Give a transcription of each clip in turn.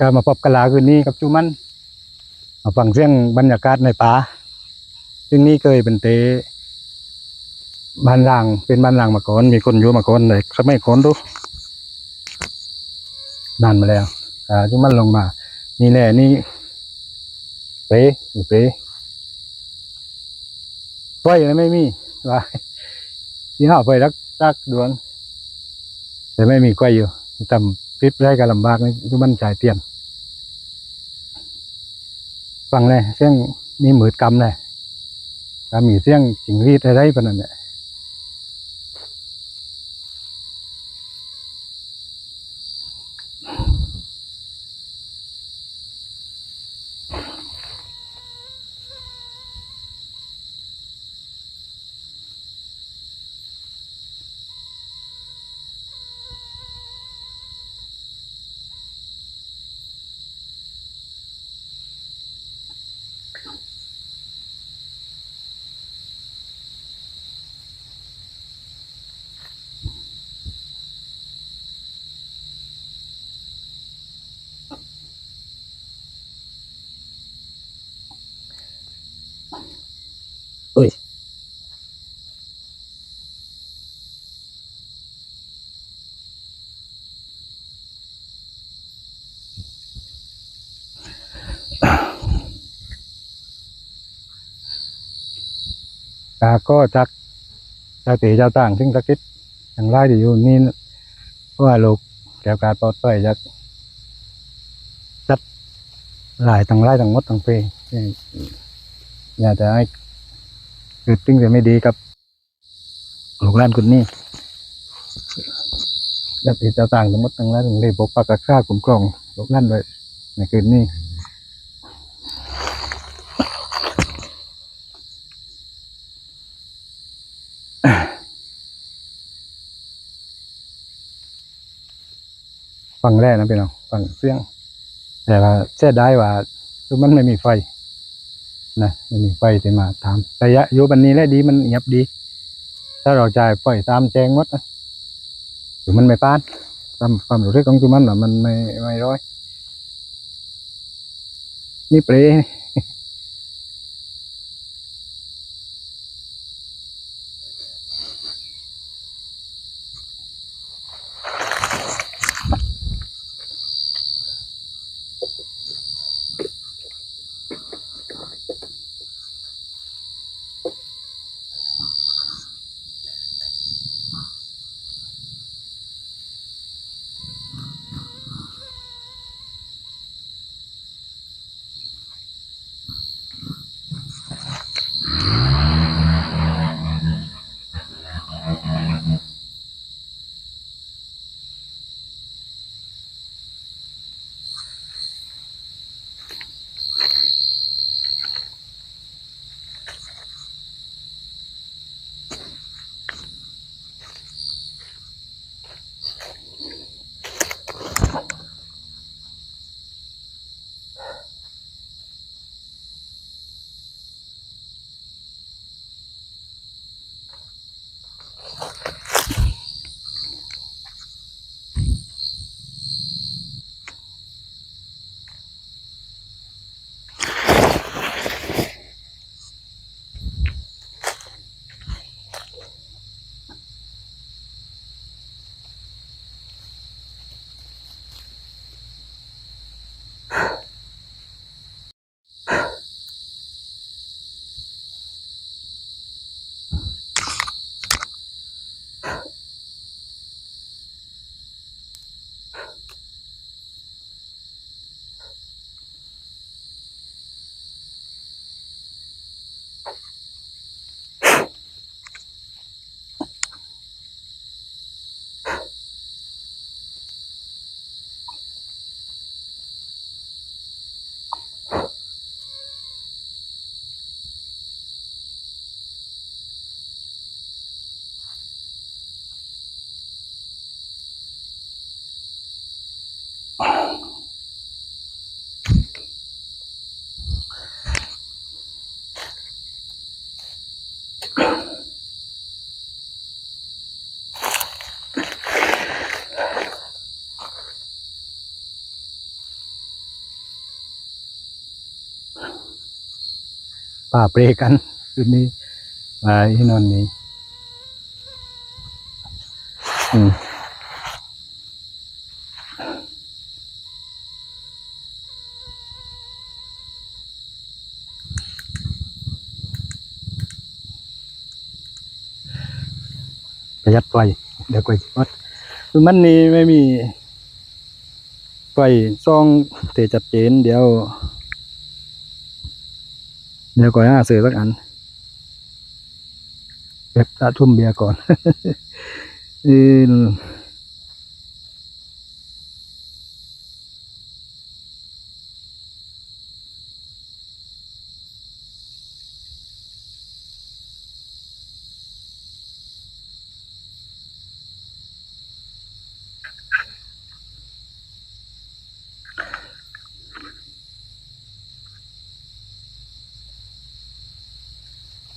การมาพบกะลาคืนนี้กับจูมันมาฟังเสียงบรรยากาศในป่าซึ่งนี่เคยเป็นเตบ้านรางเป็นบ้านรางมาก่อนมีคนอยู่มาก่อนเลยสมัยก่อนดู นานมาแล้วอ่าจูมันลงมา นี่แหละนี่เปรนี่เปรไฟนะไม่มีว่าที่ห้าไฟรักรักดวงแต่ไม่มีไฟอยู่ทำปิดได้ก็ลำบากนี่จูมันจ่ายเตียนฟังเลยเสียงมีหมืดกำเลยก็มีเสียงจิงรีดอะไรปะนั่นแหลาก็จักเจ้าตีเจ้าต่างซึ่งตะกิดอย่างไรที่อยู่นี่ว่าลูกแก้วการปลอดภัยจากจัดหลายต่างไร่ต่างมดต่างเพอย่าจะให้เกิดติ้งจะไม่ดีกับลูกหลานคนนี้จัดตีเจ้าต่างทั้งหมดต่างไร่ต่างเลยปกปักรักษาคุ้มครองลูกหลานไว้ในคืนนี้ ฟังแรกนะพี่น้องฟังเสียง แต่ว่าเสียดายว่าคือมันไม่มีไฟนะไม่มีไฟที่มาตามระยะอยู่บันนี้แล้ดีมันเงียบดี ถ้าเราจ่ายไฟตามแจงวัดนะหรือมันไม่ปานตามความรู้สึกของจุมันหรอมันไม่ไม่ร้อย นี่เปรย์ ป่าเปรกันคืนนี้มาที่นอนนี้อืมประหยัดไฟเดี๋ยวก่อยวัดคือมันนี่ไม่มีไฟซองเตจัดเจนเดี๋ยว เดี๋ยวก่อนห้าเสือสักอันเก็บตะทุ่มเบียร์ก่อน อืม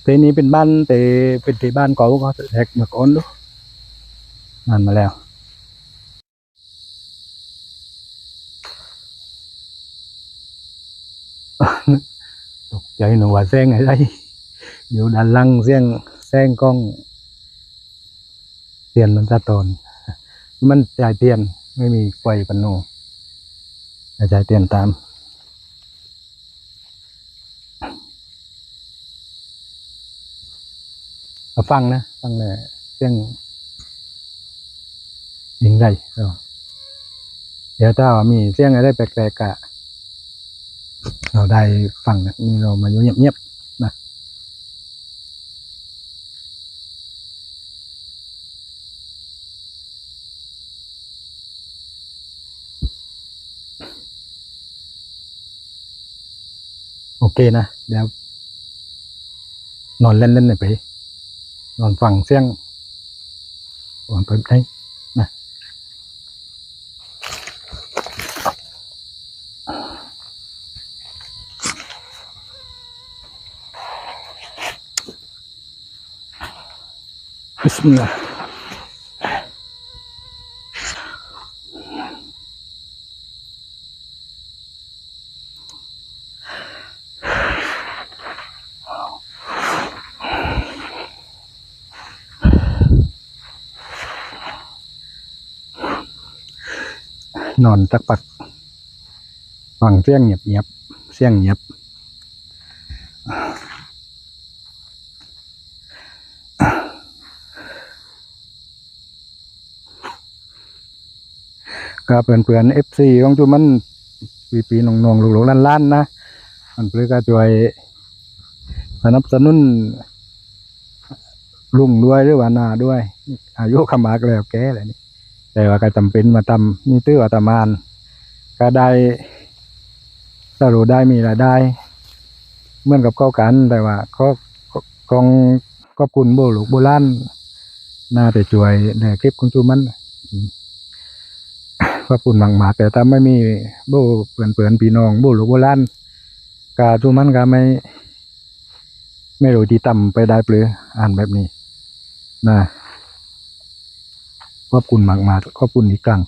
เตนี้เป็นบ้านเตเป็นที่บ้านเก่าก็แทกมื่อก่อนดูนานมาแล้วตกใจหนูว่าแซงอะไรอยู่ด้านหลังเสียงแซงกล้องเตียนมันสะตนมันจ่ายเตียนไม่มีไฟปันโนจ่ายเตียนตาม มาฟังนะ ฟังเลยเสียงยิงไรเออเดี๋ยวถ้าว่ามีเสียงอะไรแปลกๆกะเราได้ฟังนะนี่เรามาอยู่เงียบๆนะโอเคนะ เดี๋ยว นอนเล่นๆหน่อยไป นอนฟังเสียงวางเปิดได้นะบิสมิลลาห์ นอนสักปักฟังเสียงเงียบๆเสียงเงียบก็เพื่อนเพื่อนเอฟซีของจุมันปีปีๆน้องๆลูกๆล้านๆนะมันเพื่อก็ช่วยสนับสนุนลุงด้วยหรือว่านาด้วย อายุขมากแล้วแก่แล้วนี่ แต่ว่าก็จำเป็นมาทำนี่ตื้อว่าตามานก็ได้สรุปได้มีรายได้เหมือนกับเข้ากันแต่ว่าก็กองก็คุณโบลูกโบราณน่าจะช่วยในคลิปของจุมันขอบคุณมากมาแต่ถ้าไม่มีโบเปื่อนเปื่อนๆพี่น้องโบลูกโบราณกาทุมันก็ไม่ ไม่รู้ที่ต่ำไปได้เปลืออ่านแบบนี้นะ ขอบคุณมากมากๆขอบคุณอีกครั้ง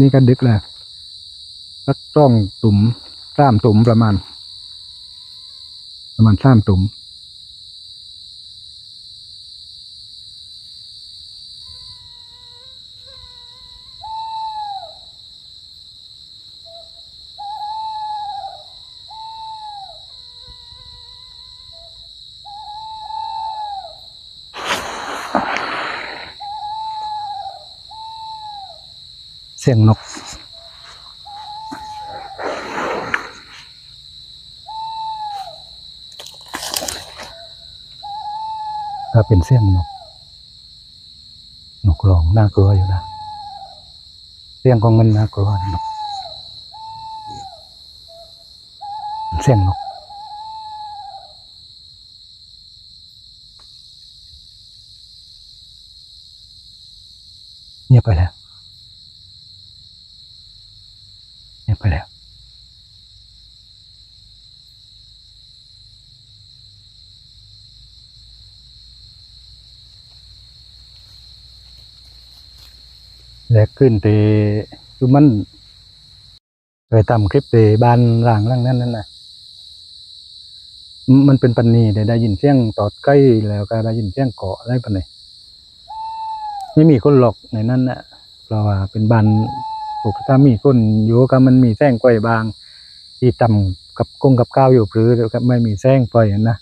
นี่ก็ดึกแล้วสักต้องตุ่มสามตุ่มประมาณ ประมาณสามตุ่ม สียงนกก็เป็นเสียงนก นกร้องน่ากลัวอยู่นะ เสียงของมันน่ากลัวนกเสียงนกเงียบไปแล้วเงียบไปแล้ว และ ขึ้นเตคือมันเคยทำคลิปเตบ้านร่างร่างนั้นนั่นนะมันเป็นปันนีได้ได้ยินเสียงตอดใกล้แล้วก็ได้ยินเสียงเกาะอะไรปันนีไม่มีคนหลอกในนั้นนะเพราะว่าเป็นบ้านปกติถ้ามีคนอยู่ก็มันมีแสงไฟบาง ที่ต่ำกับกงกับข้าวอยู่หรือก็ไม่มีแสงไฟนะ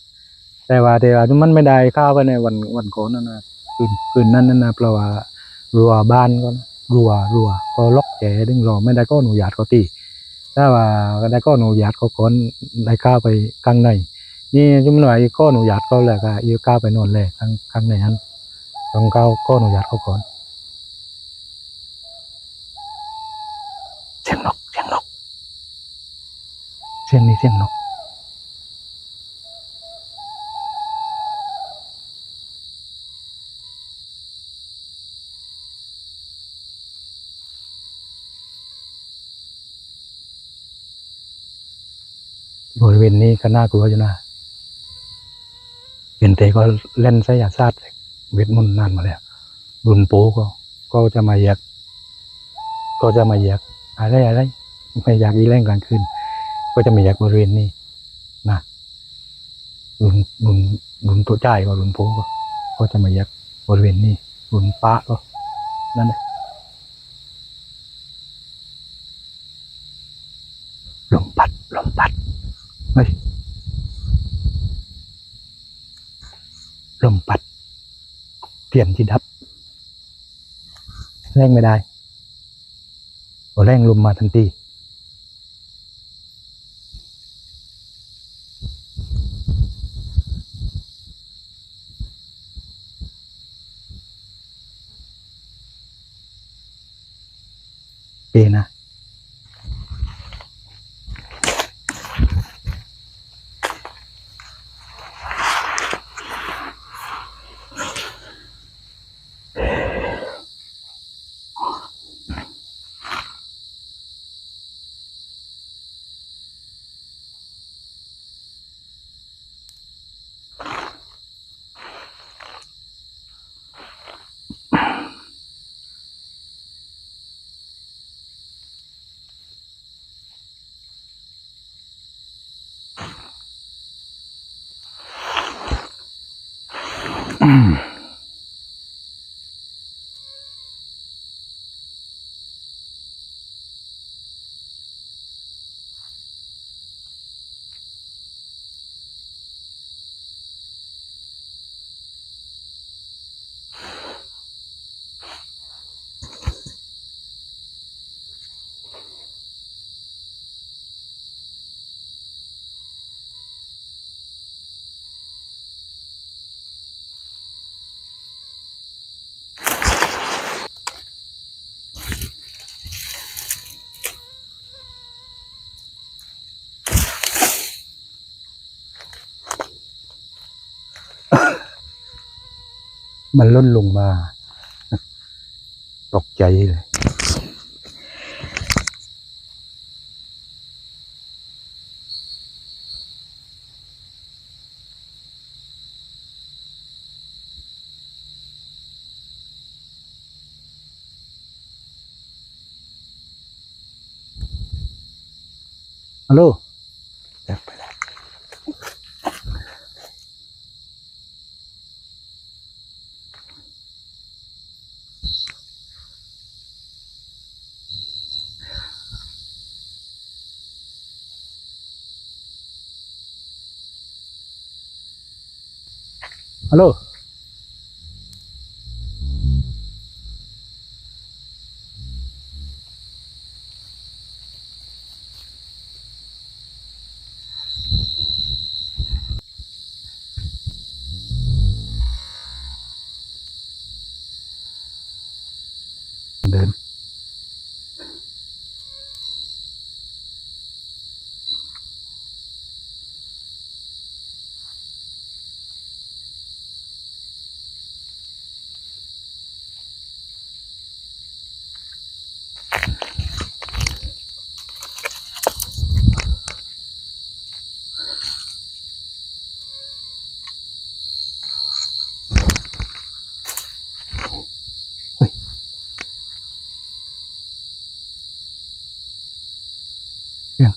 แต่ว่าแต่ว่ามันไม่ได้ข้าวไปในวันวันก่อนนั่นนะคืนคืนนั้นนั่นนะเพราะว่ารัวบ้านก็ รัวรัวก็ล็อกแกดึงรอไม่ได้ก็หนูหยาดเขาตีถ้าว่าได้ก็หนูหยาดเขาก่อนได้ก้าวไปข้างในนี่จุ่มหน่อยก็หนูหยาดเขาแหละก็ยืก้าวไปนอนเลยข้างข้างในนั้นต้องก้าวก็หนูหยาดเขาก่อนเสียงนกเสียงนกเสียงนี้เสียงนก บริเวณนี้ก็น่ากลัวอยู่นะเห็นแต่ก็เล่นไสยศาสตร์เวทมนต์นานมาแล้วรุนโป้ก็ก็จะมาแยก ก็จะมาแยกอะไรอะไรไม่อยากอีแรงกลางคืนก็จะมาแยกบริเวณนี้นะรุนรุนรุนตัวจ่ายก็รุนโป้ก็ก็จะมาแยกบริเวณนี้รุนป้าก็นั่นแหละลมพัดลมพัด เฮ้ยลมปัดเปลี่ยนที่ดับแรงไม่ได้พอแรงลมมาทันที mm มันล่นลงมา ตกใจเลยฮัล โ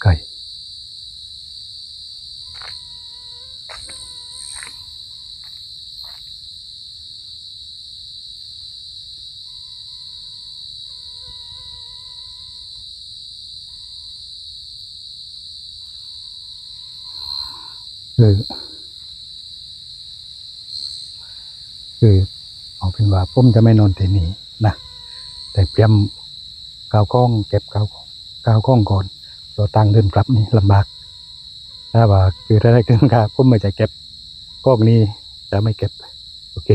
ไก่คือคือเอาเป็นว่าผมจะไม่นอนที่นี่นะ แต่เตรียมกาวกล้องเก็บกาวกาวกล้องก่อน ตัวตังเดินกลับนี่ลำบากถ้าว่าคือถ้าได้ขึ้นครับผมไม่จะเก็บกล้องนี้จะไม่เก็บ โอเค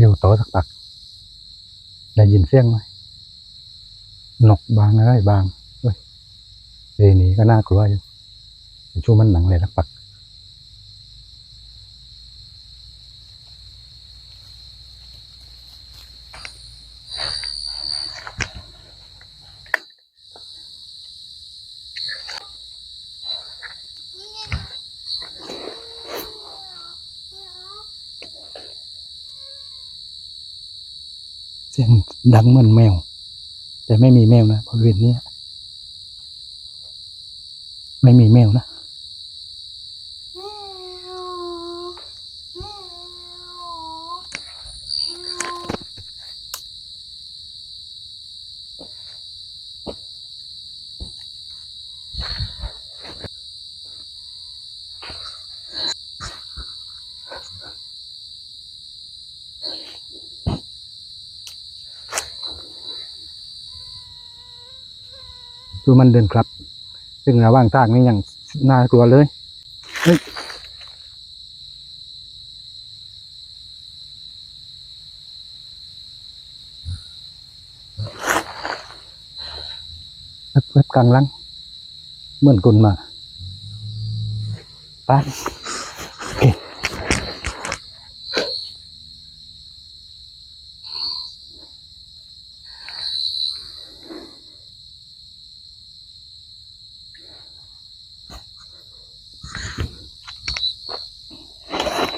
อยู่โตสักปักได้ยินเสียงไหมนกบางอะไรบางเฮ้ยเรนี้ก็น่ากลัวอยู่ช่วงมันหนังเลยสักปัก เสียง ดังเหมือนแมว แต่ไม่มีแมวนะบริเวณนี้ไม่มีแมวนะ คือมันเดินครับ ซึ่งระหว่างทางนี่ยังน่ากลัวเลยเฮ้ยเวบกลางลังเหมือนกุนมาไปโอเค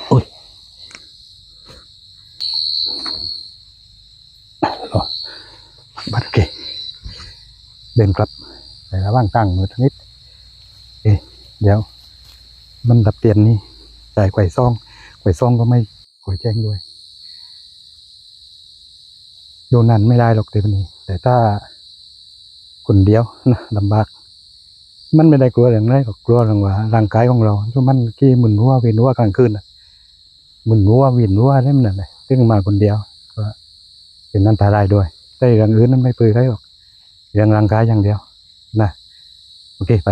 โอ้ยรอบัดโอเค เดินกลับ ตั้งมือทนิดเอ๊ะเดี๋ยว มันดับเตียนนี่ใส่ไข่ซองไข่ซองก็ไม่ขอแจ้งด้วย โยนนั่นไม่ได้หรอกเดี๋ยวนี้ แต่ถ้าคนเดียวนะลำบาก มันไม่ได้กลัวอย่างไรก็กลัวเรื่องว่าร่างกายของเราที่มันกี่มึนหัวเวียนหัวกลางคืนนะมึนหัวเวียนหัวอะไรมันนั่นแหละซึ่งมาคนเดียวก็เป็นอันตรายด้วย แต่เรื่องอื่นนั้นไม่เปื่อยได้หรอกเรื่องร่างกายอย่างเดียวนะ โอเคไป